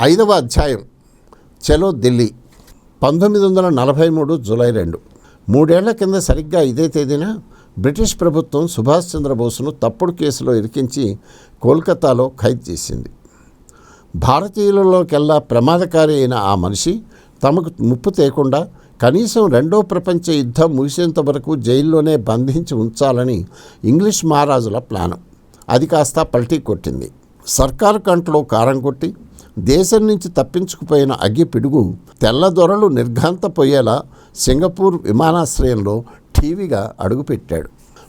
ఐదవ అధ్యాయం. చలో ఢిల్లీ. పంతొమ్మిది వందల నలభై మూడు జూలై రెండు. మూడేళ్ళ కింద సరిగ్గా ఇదే తేదీన బ్రిటిష్ ప్రభుత్వం సుభాష్ చంద్రబోస్ను తప్పుడు కేసులో ఇరికించి కోల్కతాలో ఖైదు చేసింది. భారతీయులలోకెల్లా ప్రమాదకారి అయిన ఆ మనిషి తమకు ముప్పు తేకుండా కనీసం రెండో ప్రపంచ యుద్ధం ముగిసేంత వరకు జైల్లోనే బంధించి ఉంచాలని ఇంగ్లీష్ మహారాజుల ప్లాను. అది కాస్త పల్టీ కొట్టింది. సర్కారు కంట్లో కారం కొట్టి దేశం నుంచి తప్పించుకుపోయిన అగ్గి పిడుగు తెల్లదొరలు నిర్ఘాంతపోయేలా సింగపూర్ విమానాశ్రయంలో టీవీగా అడుగుపెట్టాడు.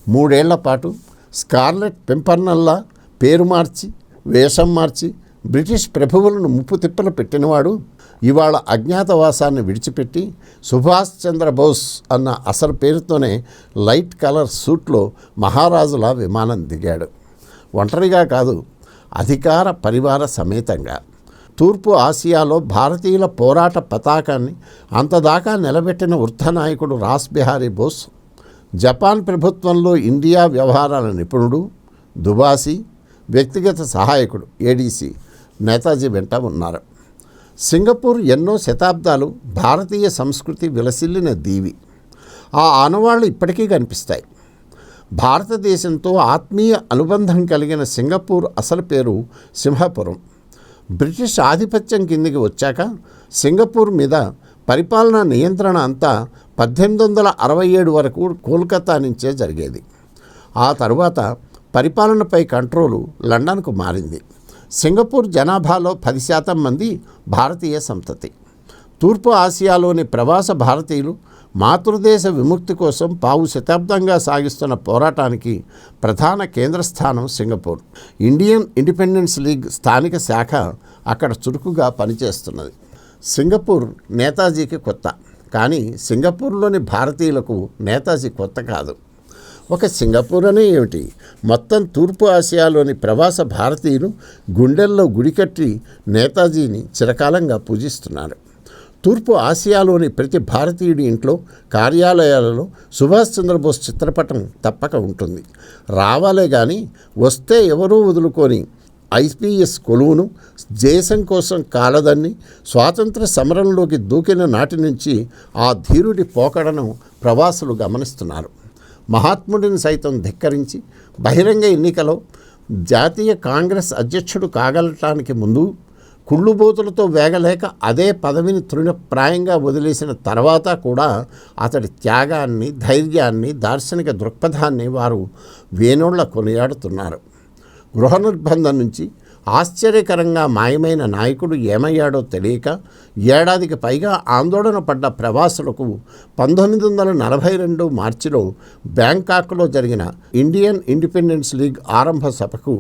మూడేళ్ళ పాటు స్కార్లెట్ పెంపర్నల్లా పేరు మార్చి వేషం మార్చి బ్రిటిష్ ప్రభువులను ముప్పు తిప్పలు పెట్టినవాడు ఇవాళ అజ్ఞాతవాసాన్ని విడిచిపెట్టి సుభాష్ చంద్రబోస్ అన్న అసలు పేరుతోనే లైట్ కలర్ సూట్లో మహారాజుల విమానం దిగాడు. ఒంటరిగా కాదు అధికార పరివార సమేతంగా. తూర్పు ఆసియాలో భారతీయుల పోరాట పతాకాన్ని అంతదాకా నిలబెట్టిన వృద్ధనాయకుడు రాస్ బిహారీ బోస్ జపాన్ ప్రభుత్వంలో ఇండియా వ్యవహారాల నిపుణుడు దుబాసి వ్యక్తిగత సహాయకుడు ఏడీసీ నేతాజీ వెంట ఉన్నారు. సింగపూర్ ఎన్నో శతాబ్దాలు భారతీయ సంస్కృతి విలసిల్లిన దీవి. ఆ ఆనవాళ్ళు ఇప్పటికీ కనిపిస్తాయి. భారతదేశంతో ఆత్మీయ అనుబంధం కలిగిన సింగపూర్ అసలు పేరు సింహపురం. బ్రిటిష్ ఆధిపత్యం కిందికి వచ్చాక సింగపూర్ మీద పరిపాలనా నియంత్రణ అంతా పద్దెనిమిది వందల అరవై ఏడు వరకు కోల్కతా నుంచే జరిగేది. ఆ తరువాత పరిపాలనపై కంట్రోలు లండన్కు మారింది. సింగపూర్ జనాభాలో పది శాతం మంది భారతీయ సంతతి. తూర్పు ఆసియాలోని ప్రవాస భారతీయులు మాతృదేశ విముక్తి కోసం పావు శతాబ్దంగా సాగిస్తున్న పోరాటానికి ప్రధాన కేంద్ర స్థానం సింగపూర్. ఇండియన్ ఇండిపెండెన్స్ లీగ్ స్థానిక శాఖ అక్కడ చురుకుగా పనిచేస్తున్నది. సింగపూర్ నేతాజీకి కొత్త. కానీ సింగపూర్లోని భారతీయులకు నేతాజీ కొత్త కాదు. ఒక సింగపూర్ అనే ఏమిటి? మొత్తం తూర్పు ఆసియాలోని ప్రవాస భారతీయులు గుండెల్లో గుడికట్టి నేతాజీని చిరకాలంగా పూజిస్తున్నారు. తూర్పు ఆసియాలోని ప్రతి భారతీయుడి ఇంట్లో కార్యాలయాలలో సుభాష్ చంద్రబోస్ చిత్రపటం తప్పక ఉంటుంది. రావాలే కానీ వస్తే ఎవరూ వదులుకొని ఐపీఎస్ కొలువును దేశం కోసం కాలదన్ని స్వాతంత్ర సమరంలోకి దూకిన నాటి నుంచి ఆ ధీరుడి పోకడను ప్రవాసులు గమనిస్తున్నారు. మహాత్ముడిని సైతం ధిక్కరించి బహిరంగ ఎన్నికలో జాతీయ కాంగ్రెస్ అధ్యక్షుడు కాగలటానికి ముందు కుళ్ళుబోతులతో వేగలేక అదే పదవిని తృణప్రాయంగా వదిలేసిన తర్వాత కూడా అతడి త్యాగాన్ని ధైర్యాన్ని దార్శనిక దృక్పథాన్ని వారు వేనోళ్ళ కొనియాడుతున్నారు. గృహ నిర్బంధం నుంచి ఆశ్చర్యకరంగా మాయమైన నాయకుడు ఏమయ్యాడో తెలియక ఏడాదికి పైగా ఆందోళన పడ్డ ప్రవాసులకు పంతొమ్మిది వందల నలభై రెండు మార్చిలో బ్యాంకాక్లో జరిగిన ఇండియన్ ఇండిపెండెన్స్ లీగ్ ఆరంభ సభకు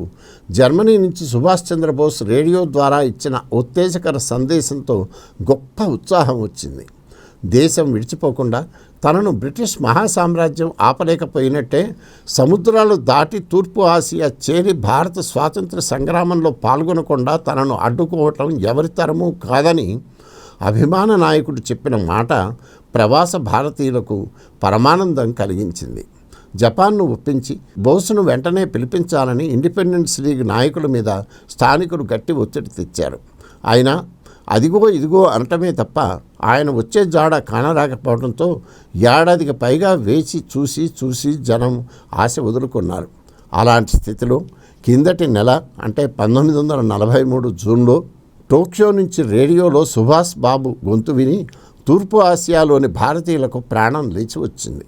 జర్మనీ నుంచి సుభాష్ చంద్రబోస్ రేడియో ద్వారా ఇచ్చిన ఉత్తేజకర సందేశంతో గొప్ప ఉత్సాహం వచ్చింది. దేశం విడిచిపోకుండా తనను బ్రిటిష్ మహాసామ్రాజ్యం ఆపలేకపోయినట్టే సముద్రాలు దాటి తూర్పు ఆసియా చేరి భారత స్వాతంత్ర సంగ్రామంలో పాల్గొనకుండా తనను అడ్డుకోవటం ఎవరి తరమూ కాదని అభిమాన నాయకుడు చెప్పిన మాట ప్రవాస భారతీయులకు పరమానందం కలిగించింది. జపాన్ను ఒప్పించి బోసును వెంటనే పిలిపించాలని ఇండిపెండెన్స్ లీగ్ నాయకుల మీద స్థానికులు గట్టి ఒత్తిడి తెచ్చారు. అయినా అదిగో ఇదిగో అనటమే తప్ప ఆయన వచ్చే జాడ కానరాకపోవడంతో ఏడాదికి పైగా వేచి చూసి చూసి జనం ఆశ వదులుకున్నారు. అలాంటి స్థితిలో కిందటి నెల అంటే పంతొమ్మిది వందల నలభై మూడు జూన్లో టోక్యో నుంచి రేడియోలో సుభాష్ బాబు గొంతు విని తూర్పు ఆసియాలోని భారతీయులకు ప్రాణం లేచి వచ్చింది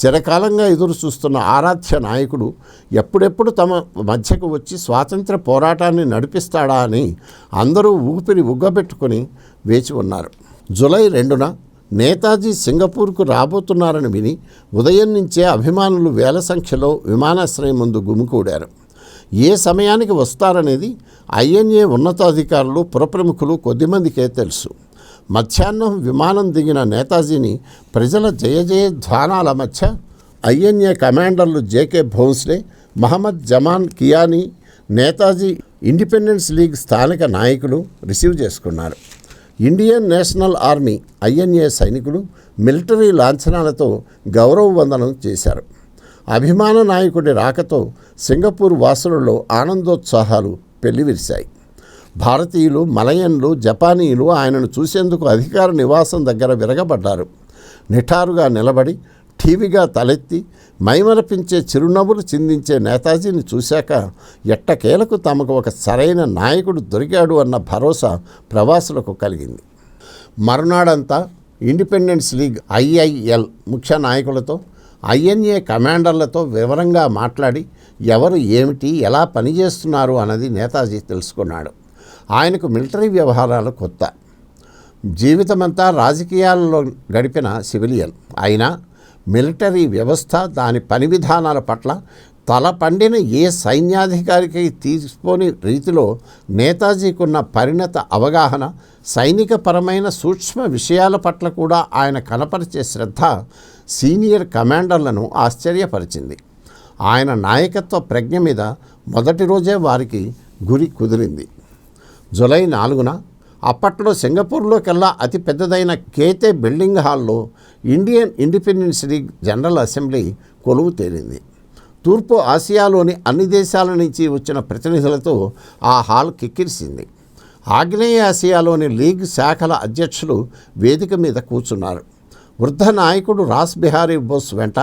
చిరకాలంగా ఎదురు చూస్తున్న ఆరాధ్య నాయకుడు ఎప్పుడెప్పుడు తమ మధ్యకు వచ్చి స్వాతంత్ర పోరాటాన్ని నడిపిస్తాడా అని అందరూ ఊపిరి ఉగ్గబెట్టుకొని వేచి ఉన్నారు. జులై రెండున నేతాజీ సింగపూర్కు రాబోతున్నారని విని ఉదయం నుంచే అభిమానులు వేల సంఖ్యలో విమానాశ్రయం ముందు గుమికూడారు. ఏ సమయానికి వస్తారనేది ఐఎన్ఏ ఉన్నతాధికారులు పురప్రముఖులు కొద్దిమందికే తెలుసు. మధ్యాహ్నం విమానం దిగిన నేతాజీని ప్రజల జయ జయ ధ్వానాల మధ్య INA commanders J K Bhonsle Mohammad Zaman Kiani Netaji independence league స్థానిక నాయకులు రిసీవ్ చేసుకున్నారు. ఇండియన్ నేషనల్ ఆర్మీ ఐఎన్ఏ సైనికులు మిలిటరీ లాంఛనాలతో గౌరవ వందనం చేశారు. అభిమాన నాయకుడి రాకతో సింగపూర్ వాసులలో ఆనందోత్సాహాలు పెళ్ళివిరిశాయి భారతీయులు మలయన్లు జపానీయులు ఆయనను చూసేందుకు అధికార నివాసం దగ్గర విరగబడ్డారు. నిఠారుగా నిలబడి ఠీవిగా తలెత్తి మైమరపించే చిరునవ్వులు చిందించే నేతాజీని చూశాక ఎట్టకేలకు తమకు ఒక సరైన నాయకుడు దొరికాడు అన్న భరోసా ప్రవాసులకు కలిగింది. మరునాడంతా ఇండిపెండెన్స్ లీగ్ ఐఐఎల్ ముఖ్య నాయకులతో ఐఎన్ఏ కమాండర్లతో వివరంగా మాట్లాడి ఎవరు ఏమిటి ఎలా పనిచేస్తున్నారు అన్నది నేతాజీ తెలుసుకున్నాడు. ఆయనకు మిలిటరీ వ్యవహారాలు కొత్త. జీవితమంతా రాజకీయాలలో గడిపిన సివిలియన్. అయినా మిలిటరీ వ్యవస్థ దాని పని విధానాల పట్ల తల పండిన ఏ సైన్యాధికారికి తీసుకోని రీతిలో నేతాజీకున్న పరిణత అవగాహన సైనికపరమైన సూక్ష్మ విషయాల పట్ల కూడా ఆయన కనపరిచే శ్రద్ధ సీనియర్ కమాండర్లను ఆశ్చర్యపరిచింది. ఆయన నాయకత్వ ప్రజ్ఞ మీద మొదటి రోజే వారికి గురి కుదిరింది. జులై నాలుగున అప్పట్లో సింగపూర్లోకెల్లా అతి పెద్దదైన కేతే బిల్డింగ్ హాల్లో Indian independence league general assembly కొలువు తేలింది. తూర్పు ఆసియాలోని అన్ని దేశాల నుంచి వచ్చిన ప్రతినిధులతో ఆ హాల్ కిక్కిరిసింది. ఆగ్నేయ ఆసియాలోని లీగ్ శాఖల అధ్యక్షులు వేదిక మీద కూర్చున్నారు. వృద్ధ నాయకుడు రాస్ బిహారీ బోస్ వెంట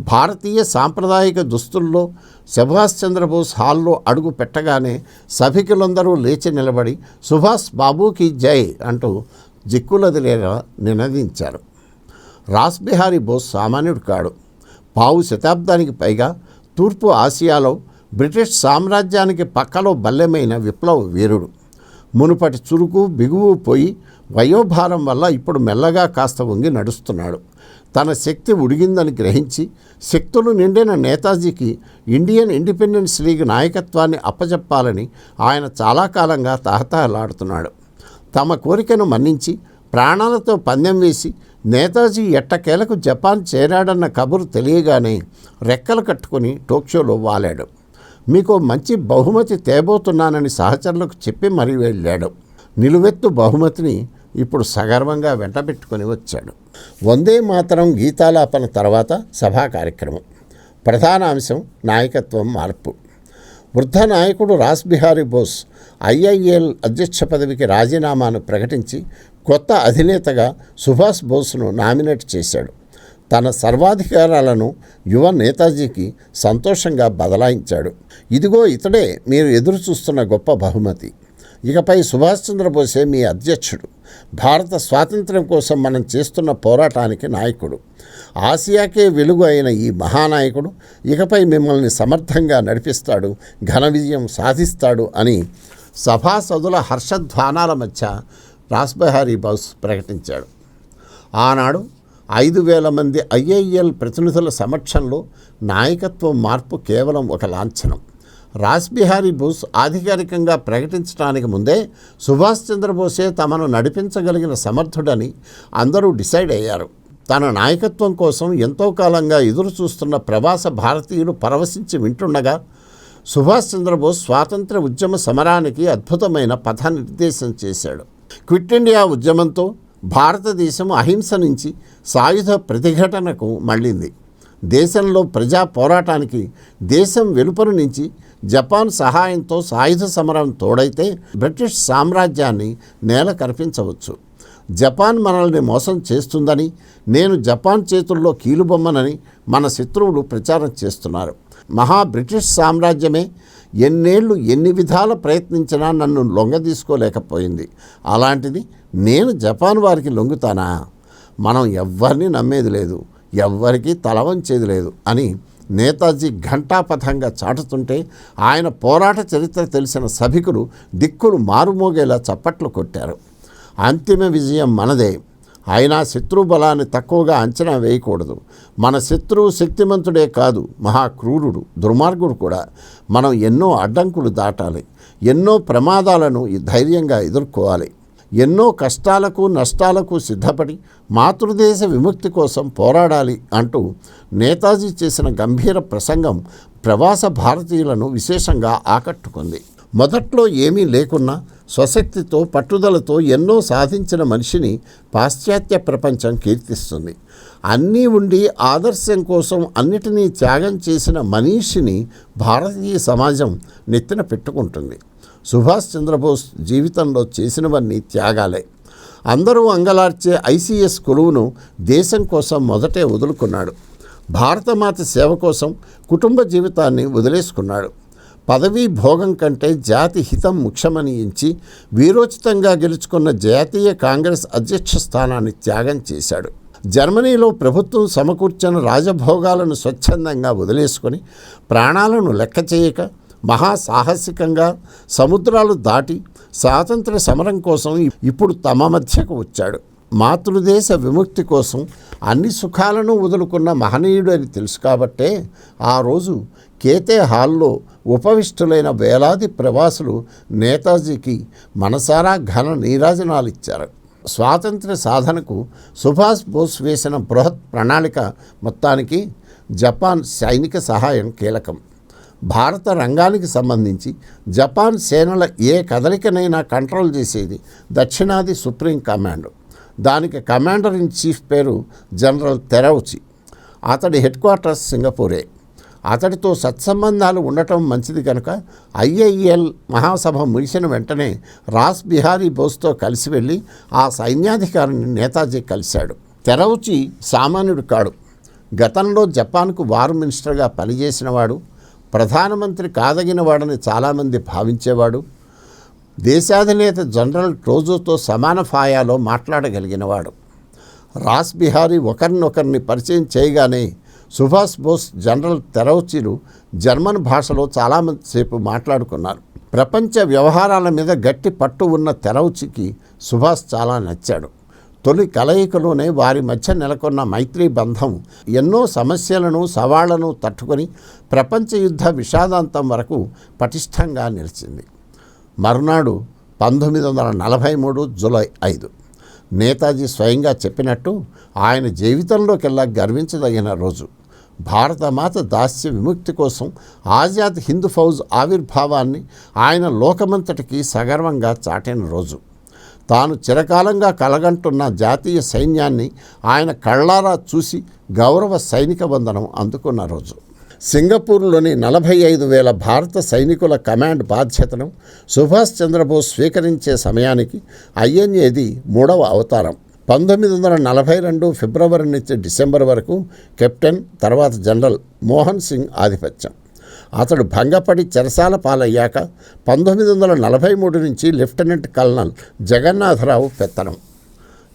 భారతీయ సాంప్రదాయిక దుస్తుల్లో సుభాష్ చంద్రబోస్ హాల్లో అడుగు పెట్టగానే సభికులందరూ లేచి నిలబడి సుభాష్ బాబూకి జై అంటూ జిక్కులదిలేలా నినదించారు. రాస్ బిహారీ బోస్ సామాన్యుడు కాడు. పావు శతాబ్దానికి పైగా తూర్పు ఆసియాలో బ్రిటిష్ సామ్రాజ్యానికి పక్కలో బల్లెమైన విప్లవ వీరుడు. మునుపటి చురుకు బిగువు పోయి వయోభారం వల్ల ఇప్పుడు మెల్లగా కాస్త వంగి నడుస్తున్నాడు. తన శక్తి ఉడిగిందని గ్రహించి శక్తులు నిండిన నేతాజీకి ఇండియన్ ఇండిపెండెన్స్ లీగ్ నాయకత్వాన్ని అప్పజెప్పాలని ఆయన చాలా కాలంగా తహతహలాడుతున్నాడు. తమ కోరికను మన్నించి ప్రాణాలతో పందెం వేసి నేతాజీ ఎట్టకేలకు జపాన్ చేరాడన్న కబురు తెలియగానే రెక్కలు కట్టుకుని టోక్యోలో వాలాడు. మీకు మంచి బహుమతి తేబోతున్నానని సహచరులకు చెప్పి మరీ వెళ్ళాడు. నిలువెత్తు బహుమతిని ఇప్పుడు సగర్వంగా వెంటబెట్టుకొని వచ్చాడు. వందే మాతరం గీతాలాపన తర్వాత సభా కార్యక్రమం. ప్రధాన అంశం నాయకత్వం మార్పు. వృద్ధ నాయకుడు రాస్ బిహారీ బోస్ ఐఐఎల్ అధ్యక్ష పదవికి రాజీనామాను ప్రకటించి కొత్త అధినేతగా సుభాష్ బోస్ను నామినేట్ చేశాడు. తన సర్వాధికారాలను యువ నేతాజీకి సంతోషంగా బదలాయించాడు. ఇదిగో ఇతడే మీరు ఎదురు చూస్తున్న గొప్ప బహుమతి. ఇకపై సుభాష్ చంద్రబోసే మీ అధ్యక్షుడు. భారత స్వాతంత్ర్యం కోసం మనం చేస్తున్న పోరాటానికి నాయకుడు. ఆసియాకే వెలుగు అయిన ఈ మహానాయకుడు ఇకపై మిమ్మల్ని సమర్థంగా నడిపిస్తాడు ఘన విజయం సాధిస్తాడు అని సభాసదుల హర్షధ్వానాల మధ్య రాస్బిహారీ బాస్ ప్రకటించాడు. ఆనాడు ఐదు వేల మంది ఐఐఎల్ ప్రతినిధుల సమక్షంలో నాయకత్వం మార్పు కేవలం ఒక లాంఛనం. రాస్బిహారీ బోస్ ఆధికారికంగా ప్రకటించడానికి ముందే సుభాష్ చంద్రబోసే తమను నడిపించగలిగిన సమర్థుడని అందరూ డిసైడ్ అయ్యారు. తన నాయకత్వం కోసం ఎంతో కాలంగా ఎదురు చూస్తున్న ప్రవాస భారతీయులు పరవశించి వింటుండగా సుభాష్ చంద్రబోస్ స్వాతంత్ర ఉద్యమ సమరానికి అద్భుతమైన పథ నిర్దేశం చేశాడు. క్విట్ ఇండియా ఉద్యమంతో భారతదేశం అహింస నుంచి సాయుధ ప్రతిఘటనకు మళ్ళింది. దేశంలో ప్రజా పోరాటానికి దేశం వెలుపల నుంచి జపాన్ సహాయంతో సాయుధ సమరం తోడైతే బ్రిటిష్ సామ్రాజ్యాన్ని నేల కనిపించవచ్చు జపాన్ మనల్ని మోసం చేస్తుందని నేను జపాన్ చేతుల్లో కీలుబొమ్మనని మన శత్రువులు ప్రచారం చేస్తున్నారు. మహా బ్రిటిష్ సామ్రాజ్యమే ఎన్నేళ్ళు ఎన్ని విధాల ప్రయత్నించినా నన్ను లొంగదీసుకోలేకపోయింది. అలాంటిది నేను జపాన్ వారికి లొంగుతానా? మనం ఎవ్వరిని నమ్మేది లేదు ఎవ్వరికీ తల వంచేది లేదు అని నేతాజీ ఘంటాపథంగా చాటుతుంటే ఆయన పోరాట చరిత్ర తెలిసిన సభికులు దిక్కులు మారుమోగేలా చప్పట్లు కొట్టారు. అంతిమ విజయం మనదే. అయినా శత్రు బలాన్ని తక్కువగా అంచనా వేయకూడదు. మన శత్రువు శక్తిమంతుడే కాదు మహాక్రూరుడు దుర్మార్గుడు కూడా. మనం ఎన్నో అడ్డంకులు దాటాలి ఎన్నో ప్రమాదాలను ధైర్యంగా ఎదుర్కోవాలి ఎన్నో కష్టాలకు నష్టాలకు సిద్ధపడి మాతృదేశ విముక్తి కోసం పోరాడాలి అంటూ నేతాజీ చేసిన గంభీర ప్రసంగం ప్రవాస భారతీయులను విశేషంగా ఆకట్టుకుంది. మొదట్లో ఏమీ లేకున్నా స్వశక్తితో పట్టుదలతో ఎన్నో సాధించిన మనిషిని పాశ్చాత్య ప్రపంచం కీర్తిస్తుంది. అన్నీ ఉండి ఆదర్శం కోసం అన్నిటినీ త్యాగం చేసిన మనీషిని భారతీయ సమాజం నెత్తిన పెట్టుకుంటుంది. సుభాష్ చంద్రబోస్ జీవితంలో చేసినవన్నీ త్యాగాలే. అందరూ అంగలార్చే ఐసీఎస్ కొలువును దేశం కోసం మొదటే వదులుకున్నాడు. భారతమాత సేవ కోసం కుటుంబ జీవితాన్ని వదిలేసుకున్నాడు. పదవీ భోగం కంటే జాతి హితం ముఖ్యమని ఎంచి వీరోచితంగా గెలుచుకున్న జాతీయ కాంగ్రెస్ అధ్యక్ష స్థానాన్ని త్యాగం చేశాడు. జర్మనీలో ప్రభుత్వం సమకూర్చిన రాజభోగాలను స్వచ్ఛందంగా వదిలేసుకొని ప్రాణాలను లెక్క చేయక మహాసాహసికంగా సముద్రాలు దాటి స్వాతంత్ర సమరం కోసం ఇప్పుడు తమ మధ్యకు వచ్చాడు. మాతృదేశ విముక్తి కోసం అన్ని సుఖాలను వదులుకున్న మహనీయుడు అని తెలుసు కాబట్టే ఆ రోజు కేతే హాల్లో ఉపవిష్టులైన వేలాది ప్రవాసులు నేతాజీకి మనసారా ఘన నీరాజనాలు ఇచ్చారు స్వాతంత్ర్య సాధనకు సుభాష్ బోస్ వేసిన బృహత్ ప్రణాళిక మొత్తానికి జపాన్ సైనిక సహాయం కీలకం. భారత రంగానికి సంబంధించి జపాన్ సేనల ఏ కదలికనైనా కంట్రోల్ చేసేది దక్షిణాది సుప్రీం కమాండ్. దానికి కమాండర్ ఇన్ చీఫ్ పేరు జనరల్ తెరౌచి. అతడి హెడ్ క్వార్టర్స్ సింగపూరే. అతడితో సత్సంబంధాలు ఉండటం మంచిది కనుక ఐఐఎల్ మహాసభ ముగిసిన వెంటనే రాస్ బిహారీ బోస్తో కలిసి వెళ్ళి ఆ సైన్యాధికారిని నేతాజీ కలిశాడు. తెరవుచి సామాన్యుడు కాడు. గతంలో జపాన్కు వార్ మినిస్టర్గా పనిచేసినవాడు ప్రధానమంత్రి కాదగినవాడని చాలామంది భావించేవాడు దేశాధినేత జనరల్ టోజోతో సమాన ఫాయాలో మాట్లాడగలిగినవాడు. రాస్ బిహారీ ఒకరినొకరిని పరిచయం చేయగానే సుభాష్ బోస్ జనరల్ తెరౌచిలు జర్మన్ భాషలో చాలాసేపు మాట్లాడుకున్నారు. ప్రపంచ వ్యవహారాల మీద గట్టి పట్టు ఉన్న తెరౌచికి సుభాష్ చాలా నచ్చాడు. తొలి కలయికలోనే వారి మధ్య నెలకొన్న మైత్రీ బంధం ఎన్నో సమస్యలను సవాళ్ళను తట్టుకొని ప్రపంచ యుద్ధ విషాదాంతం వరకు పటిష్టంగా నిలిచింది. మరునాడు పంతొమ్మిది వందల నలభై మూడు జూలై ఐదు. నేతాజీ స్వయంగా చెప్పినట్టు ఆయన జీవితంలోకెల్లా గర్వించదగిన రోజు. భారతమాత దాస్య విముక్తి కోసం ఆజాద్ హిందూ ఫౌజ్ ఆవిర్భావాన్ని ఆయన లోకమంతటికి సగర్వంగా చాటిన రోజు. తాను చిరకాలంగా కలగంటున్న జాతీయ సైన్యాన్ని ఆయన కళ్ళారా చూసి గౌరవ సైనిక బంధనం అందుకున్న రోజు. సింగపూర్లోని నలభై ఐదు వేల భారత సైనికుల కమాండ్ బాధ్యతను సుభాష్ చంద్రబోస్ స్వీకరించే సమయానికి ఐఎన్ఏది మూడవ అవతారం. పంతొమ్మిది వందల నలభై రెండు ఫిబ్రవరి నుంచి డిసెంబర్ వరకు కెప్టెన్ తర్వాత జనరల్ మోహన్ సింగ్ ఆధిపత్యం. అతడు భంగపడి చెరసాల పాలయ్యాక పంతొమ్మిది వందల నలభై మూడు నుంచి లెఫ్టినెంట్ కల్నల్ జగన్నాథరావు పెత్తనం.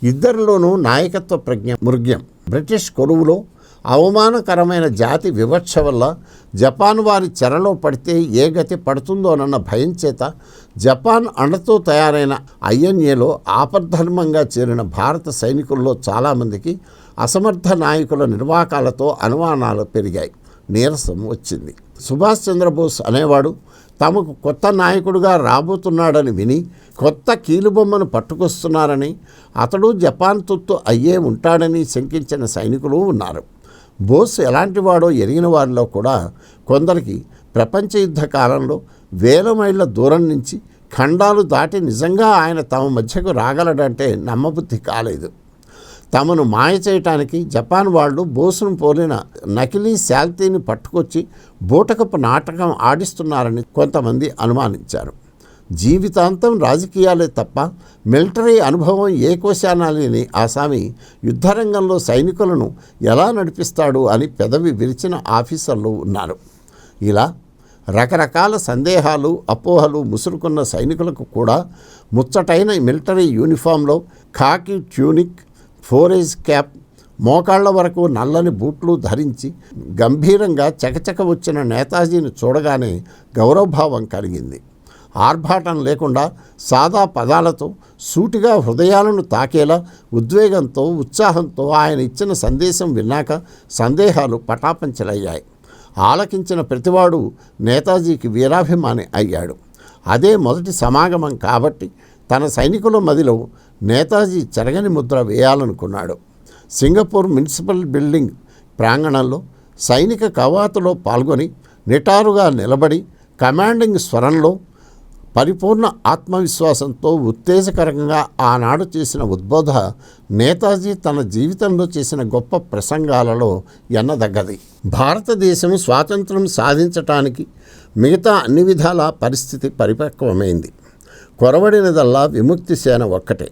ఇద్దరిలోనూ నాయకత్వ ప్రజ్ఞ మృగ్యం. బ్రిటిష్ కొలువులో అవమానకరమైన జాతి వివక్ష వల్ల జపాన్ వారి చెరలో పడితే ఏ గతి పడుతుందోనన్న భయం చేత జపాన్ అండతో తయారైన ఐఎన్ఏలో ఆపద్ధర్మంగా చేరిన భారత సైనికుల్లో చాలామందికి అసమర్థ నాయకుల నిర్వాకాలతో అనుమానాలు పెరిగాయి. నీరసం వచ్చింది. సుభాష్ చంద్రబోస్ అనేవాడు తమకు కొత్త నాయకుడుగా రాబోతున్నాడని విని కొత్త కీలుబొమ్మను పట్టుకొస్తున్నారని అతడు జపాన్ తొత్తు అయ్యే ఉంటాడని శంకించిన సైనికులు ఉన్నారు. బోస్ ఎలాంటివాడో ఎరిగిన వారిలో కూడా కొందరికి ప్రపంచ యుద్ధ కాలంలో వేల మైళ్ళ దూరం నుంచి ఖండాలు దాటి నిజంగా ఆయన తమ మధ్యకు రాగలడంటే నమ్మబుద్ధి కాలేదు. తమను మాయ చేయటానికి జపాన్ వాళ్ళు బోసును పోలిన నకిలీ శాల్తీని పట్టుకొచ్చి బూటకపు నాటకం ఆడిస్తున్నారని కొంతమంది అనుమానించారు. జీవితాంతం రాజకీయాలే తప్ప మిలిటరీ అనుభవం ఏ కోశానా లేని ఆసామి యుద్ధరంగంలో సైనికులను ఎలా నడిపిస్తాడు అని పెదవి విరిచిన ఆఫీసర్లు ఉన్నారు. ఇలా రకరకాల సందేహాలు అపోహలు ముసురుకున్న సైనికులకు కూడా ముచ్చటైన మిలిటరీ యూనిఫామ్లో ఖాకీ ట్యూనిక్ ఫోరేజ్ క్యాప్ మోకాళ్ళ వరకు నల్లని బూట్లు ధరించి గంభీరంగా చకచక వచ్చిన నేతాజీని చూడగానే గౌరవభావం కలిగింది. ఆర్భాటం లేకుండా సాదా పదాలతో సూటిగా హృదయాలను తాకేలా ఉద్వేగంతో ఉత్సాహంతో ఆయన ఇచ్చిన సందేశం విన్నాక సందేహాలు పటాపంచలయ్యాయి. ఆలకించిన ప్రతివాడు నేతాజీకి వీరాభిమాని అయ్యాడు. అదే మొదటి సమాగమం కాబట్టి తన సైనికుల మదిలో నేతాజీ చెరగని ముద్ర వేయాలనుకున్నాడు. సింగపూర్ మున్సిపల్ బిల్డింగ్ ప్రాంగణంలో సైనిక కవాతులో పాల్గొని నిటారుగా నిలబడి కమాండింగ్ స్వరంలో పరిపూర్ణ ఆత్మవిశ్వాసంతో ఉత్తేజకరంగా ఆనాడు చేసిన ఉద్బోధ నేతాజీ తన జీవితంలో చేసిన గొప్ప ప్రసంగాలలో ఎన్నదగ్గది. భారతదేశం స్వాతంత్రం సాధించటానికి మిగతా అన్ని విధాల పరిస్థితి పరిపక్వమైంది. కొరవడినదల్లా విముక్తి సేన ఒక్కటే.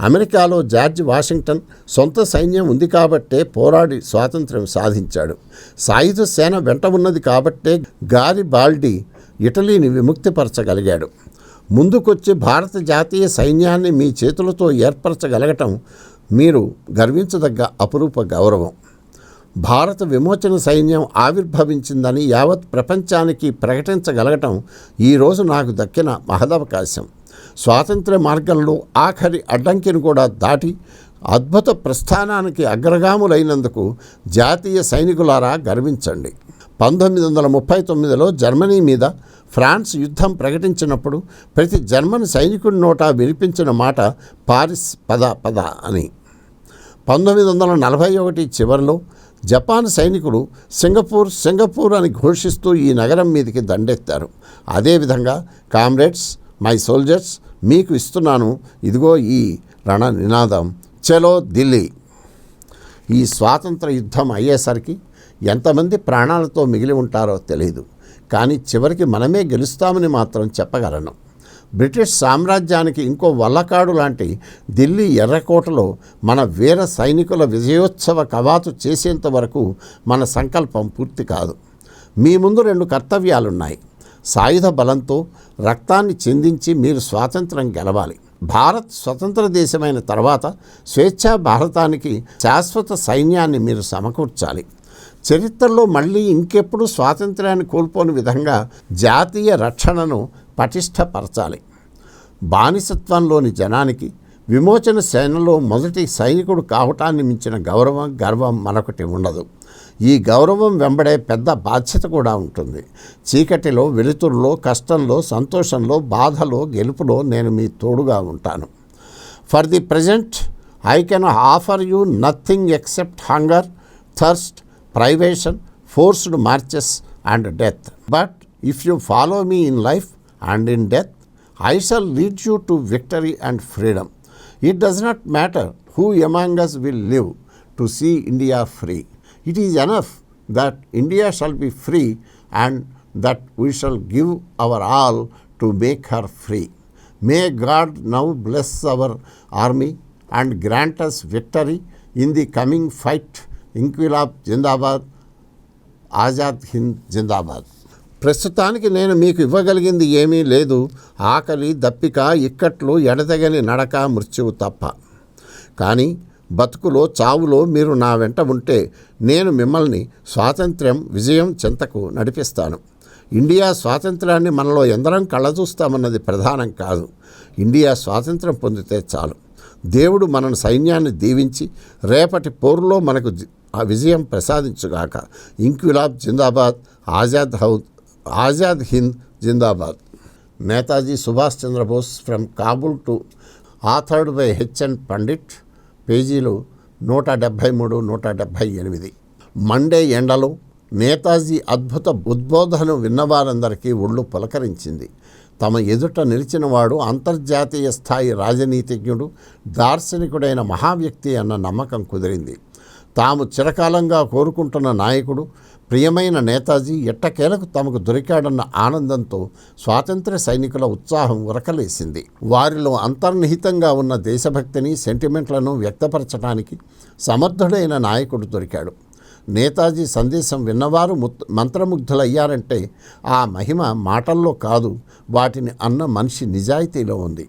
అమెరికాలో జార్జ్ వాషింగ్టన్ సొంత సైన్యం ఉంది కాబట్టే పోరాడి స్వాతంత్ర్యం సాధించాడు. సాయుధ సేన వెంట ఉన్నది కాబట్టే గారి బాల్డీ ఇటలీని విముక్తిపరచగలిగాడు. ముందుకొచ్చి భారత జాతీయ సైన్యాన్ని మీ చేతులతో ఏర్పరచగలగటం మీరు గర్వించదగ్గ అపురూప గౌరవం. భారత విమోచన సైన్యం ఆవిర్భవించిందని యావత్ ప్రపంచానికి ప్రకటించగలగటం ఈరోజు నాకు దక్కిన మహదవకాశం. స్వాతంత్ర్య మార్గంలో ఆఖరి అడ్డంకిని కూడా దాటి అద్భుత ప్రస్థానానికి అగ్రగాములైనందుకు జాతీయ సైనికులారా గర్వించండి. పంతొమ్మిది వందల ముప్పై తొమ్మిదిలో జర్మనీ మీద ఫ్రాన్స్ యుద్ధం ప్రకటించినప్పుడు ప్రతి జర్మన్ సైనికుడి నోట వినిపించిన మాట పారిస్ పద పద అని. పంతొమ్మిది వందల నలభై ఒకటి చివరిలో జపాన్ సైనికులు సింగపూర్ సింగపూర్ అని ఘోషిస్తూ ఈ నగరం మీదకి దండెత్తారు. అదేవిధంగా కామ్రేడ్స్ మై సోల్జర్స్ మీకు ఇస్తున్నాను. ఇదిగో ఈ రణ నినాదం చలో ఢిల్లీ ఈ స్వాతంత్ర యుద్ధం అయ్యేసరికి ఎంతమంది ప్రాణాలతో మిగిలి ఉంటారో తెలియదు కానీ చివరికి మనమే గెలుస్తామని మాత్రం చెప్పగలను. బ్రిటిష్ సామ్రాజ్యానికి ఇంకో వల్లకాడు లాంటి ఢిల్లీ ఎర్రకోటలో మన వీర సైనికుల విజయోత్సవ కవాతు చేసేంత వరకు మన సంకల్పం పూర్తి కాదు. మీ ముందు రెండు కర్తవ్యాలున్నాయి. సాయుధ బలంతో రక్తాన్ని చెందించి మీరు స్వాతంత్రం గెలవాలి. భారత్ స్వతంత్ర దేశమైన తర్వాత స్వేచ్ఛా భారతానికి శాశ్వత సైన్యాన్ని మీరు సమకూర్చాలి. చరిత్రలో మళ్ళీ ఇంకెప్పుడు స్వాతంత్ర్యాన్ని కోల్పోని విధంగా జాతీయ రక్షణను పటిష్టపరచాలి. బానిసత్వంలోని జనానికి విమోచన సేనలో మొదటి సైనికుడు కావటాన్ని మించిన గౌరవం గర్వం మరొకటి ఉండదు. ఈ గౌరవం వెంబడే పెద్ద బాధ్యత కూడా ఉంటుంది. చీకటిలో వెలుతురులో కష్టంలో సంతోషంలో బాధలో గెలుపులో నేను మీ తోడుగా ఉంటాను. For the present I can offer you nothing except hunger thirst privation, forced marches, and death. But if you follow me in life and in death, I shall lead you to victory and freedom. It does not matter who among us will live to see India free. It is enough that India shall be free and that we shall give our all to make her free. May God now bless our army and grant us victory in the coming fight ఇంక్విలాబ్ జిందాబాద్ ఆజాద్ హింద్ జిందాబాద్. ప్రస్తుతానికి నేను మీకు ఇవ్వగలిగింది ఏమీ లేదు. ఆకలి దప్పిక ఇక్కట్లు ఎడతెగని నడక మృత్యువు తప్ప. కానీ బతుకులో చావులో మీరు నా వెంట ఉంటే నేను మిమ్మల్ని స్వాతంత్ర్యం విజయం చెంతకు నడిపిస్తాను. ఇండియా స్వాతంత్రాన్ని మనలో ఎందరం కళ్ళజూస్తామన్నది ప్రధానం కాదు. ఇండియా స్వాతంత్రం పొందితే చాలు. దేవుడు మనను సైన్యాన్ని దీవించి రేపటి పోరులో మనకు ఆ విజయం ప్రసాదించుగాక. ఇంక్విలాబ్ జిందాబాద్ Azad హౌద్ Azad Hind Zindabad. Netaji Subhash Chandrabose from Kabul to authored by H N Pandit పేజీలు నూట డెబ్భై మూడు నూట డెబ్భై ఎనిమిది. మండే ఎండలో నేతాజీ అద్భుత ఉద్బోధన విన్నవారందరికీ ఒళ్ళు పులకరించింది. తమ ఎదుట నిలిచినవాడు అంతర్జాతీయ స్థాయి రాజనీతిజ్ఞుడు దార్శనికుడైన మహావ్యక్తి అన్న నమ్మకం కుదిరింది. తాము చిరకాలంగా కోరుకుంటున్న నాయకుడు ప్రియమైన నేతాజీ ఎట్టకేలకు తమకు దొరికాడన్న ఆనందంతో స్వాతంత్ర్య సైనికుల ఉత్సాహం ఉరకలేసింది. వారిలో అంతర్నిహితంగా ఉన్న దేశభక్తిని సెంటిమెంట్లను వ్యక్తపరచడానికి సమర్థుడైన నాయకుడు దొరికాడు. నేతాజీ సందేశం విన్నవారు ముత్ మంత్రముగ్ధులయ్యారంటే ఆ మహిమ మాటల్లో కాదు వాటిని అన్న మనిషి నిజాయితీలో ఉంది.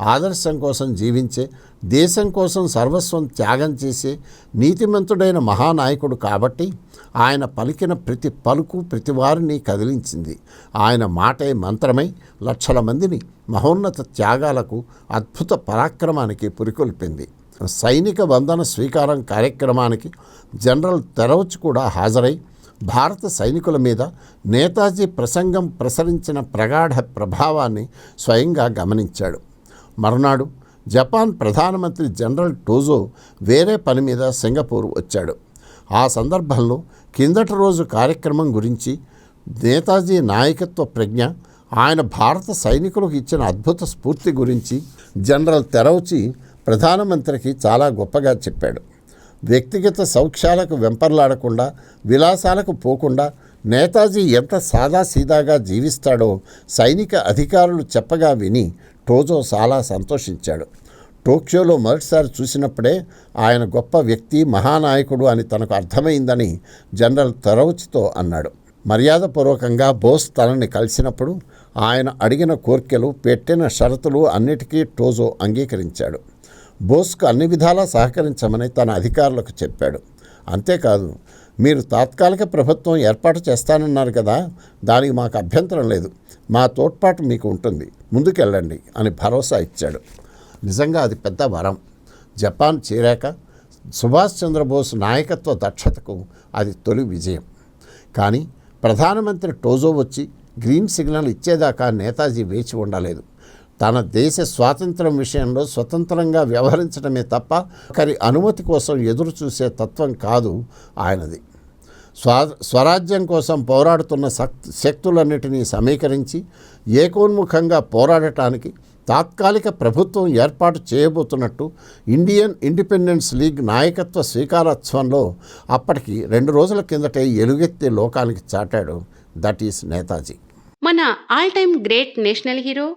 ఆదర్శం కోసం జీవించే దేశం కోసం సర్వస్వం త్యాగం చేసే నీతిమంతుడైన మహానాయకుడు కాబట్టి ఆయన పలికిన ప్రతి పలుకు ప్రతి వారిని కదిలించింది. ఆయన మాటే మంత్రమై లక్షల మందిని మహోన్నత త్యాగాలకు అద్భుత పరాక్రమానికి పురికొల్పింది. సైనిక బంధన స్వీకారం కార్యక్రమానికి జనరల్ తెరవచ్ కూడా హాజరై భారత సైనికుల మీద నేతాజీ ప్రసంగం ప్రసరించిన ప్రగాఢ ప్రభావాన్ని స్వయంగా గమనించాడు. మరునాడు జపాన్ ప్రధానమంత్రి జనరల్ టోజో వేరే పని మీద సింగపూర్ వచ్చాడు. ఆ సందర్భంలో కిందటి రోజు కార్యక్రమం గురించి నేతాజీ నాయకత్వ ప్రజ్ఞ ఆయన భారత సైనికులకు ఇచ్చిన అద్భుత స్ఫూర్తి గురించి జనరల్ తెరవచి ప్రధానమంత్రికి చాలా గొప్పగా చెప్పాడు. వ్యక్తిగత సౌఖ్యాలకు వెంపర్లాడకుండా విలాసాలకు పోకుండా నేతాజీ ఎంత సాదాసీదాగా జీవిస్తాడో సైనిక అధికారులు చెప్పగా విని టోజో చాలా సంతోషించాడు. టోక్యోలో మొదటిసారి చూసినప్పుడే ఆయన గొప్ప వ్యక్తి మహానాయకుడు అని తనకు అర్థమైందని జనరల్ తరౌచ్తో అన్నాడు. మర్యాదపూర్వకంగా బోస్ తనని కలిసినప్పుడు ఆయన అడిగిన కోర్కెలు పెట్టిన షరతులు అన్నిటికీ టోజో అంగీకరించాడు. బోస్కు అన్ని విధాలా సహకరించమని తన అధికారులకు చెప్పాడు. అంతేకాదు మీరు తాత్కాలిక ప్రభుత్వం ఏర్పాటు చేస్తానన్నారు కదా దానికి మాకు అభ్యంతరం లేదు. మా తోడ్పాటు మీకు ఉంటుంది. ముందుకెళ్ళండి అని భరోసా ఇచ్చాడు. నిజంగా అది పెద్ద వరం. జపాన్ చేరాక సుభాష్ చంద్రబోస్ నాయకత్వ దక్షతకు అది తొలి విజయం. కానీ ప్రధానమంత్రి టోజో వచ్చి గ్రీన్ సిగ్నల్ ఇచ్చేదాకా నేతాజీ వేచి ఉండలేదు. తన దేశ స్వాతంత్రం విషయంలో స్వతంత్రంగా వ్యవహరించడమే తప్ప ఒకరి అనుమతి కోసం ఎదురు చూసే తత్వం కాదు ఆయనది. స్వా స్వరాజ్యం కోసం పోరాడుతున్న శక్ శక్తులన్నిటినీ సమీకరించి ఏకోన్ముఖంగా పోరాడటానికి తాత్కాలిక ప్రభుత్వం ఏర్పాటు చేయబోతున్నట్టు ఇండియన్ ఇండిపెండెన్స్ లీగ్ నాయకత్వ స్వీకారోత్సవంలో అప్పటికి రెండు రోజుల కిందటే ఎలుగెత్తి లోకానికి చాటాడు దట్ ఈస్ నేతాజీ. మన all time great national hero